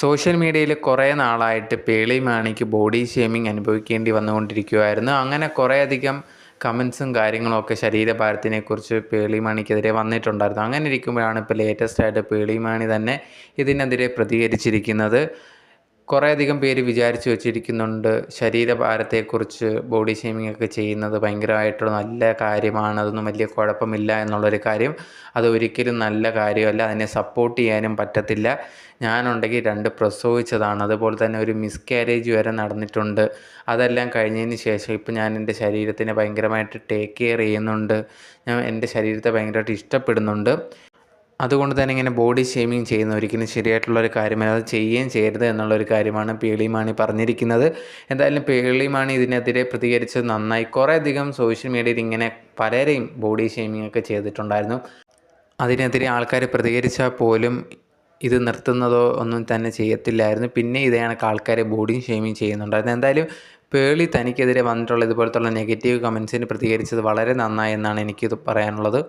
Social മീഡിയയിൽ കുറേ നാളായിട്ട് പേളി മാണിക്ക് ബോഡി ഷേമിങ് അനുഭവിക്കേണ്ടി വന്നുകൊണ്ടിരിക്കുകയായിരുന്നു അങ്ങനെ കുറേയധികം കമൻസും കാര്യങ്ങളൊക്കെ ശരീരഭാരത്തിനെക്കുറിച്ച് പേളി മാണിക്കെതിരെ വന്നിട്ടുണ്ടായിരുന്നു. അങ്ങനെ ഇരിക്കുമ്പോഴാണ് ഇപ്പോൾ ലേറ്റസ്റ്റ് ആയിട്ട് പേളി മാണി തന്നെ ഇതിനെതിരെ പ്രതികരിച്ചിരിക്കുന്നത്. കുറേയധികം പേര് വിചാരിച്ചു വെച്ചിരിക്കുന്നുണ്ട് ശരീരഭാരത്തെക്കുറിച്ച് ബോഡി ഷേമിംഗ് ഒക്കെ ചെയ്യുന്നത് ഭയങ്കരമായിട്ടുള്ള നല്ല കാര്യമാണ് അതൊന്നും വലിയ കുഴപ്പമില്ല എന്നുള്ളൊരു കാര്യം. അത് ഒരിക്കലും നല്ല കാര്യമല്ല അതിനെ സപ്പോർട്ട് ചെയ്യാനും പറ്റത്തില്ല. ഞാനുണ്ടെങ്കിൽ രണ്ട് പ്രസവിച്ചതാണ്. അതുപോലെ തന്നെ ഒരു മിസ്കാരേജ് വരെ നടന്നിട്ടുണ്ട്. അതെല്ലാം കഴിഞ്ഞതിന് ശേഷം ഇപ്പം ഞാൻ എന്റെ ശരീരത്തിനെ ഭയങ്കരമായിട്ട് ടേക്ക് കെയർ ചെയ്യുന്നുണ്ട്. ഞാൻ എന്റെ ശരീരത്തെ ഭയങ്കരമായിട്ട് ഇഷ്ടപ്പെടുന്നുണ്ട്. അതുകൊണ്ട് തന്നെ ഇങ്ങനെ ബോഡി ഷേമിങ് ചെയ്യുന്ന ഒരിക്കലും ശരിയായിട്ടുള്ളൊരു കാര്യമല്ല. അത് ചെയ്യുകയും ചെയ്യരുത് എന്നുള്ളൊരു കാര്യമാണ് പേളിമാണി പറഞ്ഞിരിക്കുന്നത്. എന്തായാലും പേളിമാണി ഇതിനെതിരെ പ്രതികരിച്ച് നന്നായി. കുറേയധികം സോഷ്യൽ മീഡിയയിൽ ഇങ്ങനെ പലരെയും ബോഡി ഷേമിംഗ് ഒക്കെ ചെയ്തിട്ടുണ്ടായിരുന്നു. അതിനെതിരെ ആൾക്കാർ പ്രതികരിച്ചാൽ പോലും ഇത് നിർത്തുന്നതോ ഒന്നും തന്നെ ചെയ്യത്തില്ലായിരുന്നു. പിന്നെ ഇതേ കണക്ക് ആൾക്കാരെ ബോഡി ഷെയ്മിങ് ചെയ്യുന്നുണ്ടായിരുന്നു. എന്തായാലും പേളി തനിക്കെതിരെ വന്നിട്ടുള്ള ഇതുപോലത്തുള്ള നെഗറ്റീവ് കമൻസിന് പ്രതികരിച്ചത് വളരെ നന്നായി എന്നാണ് എനിക്കിത് പറയാനുള്ളത്.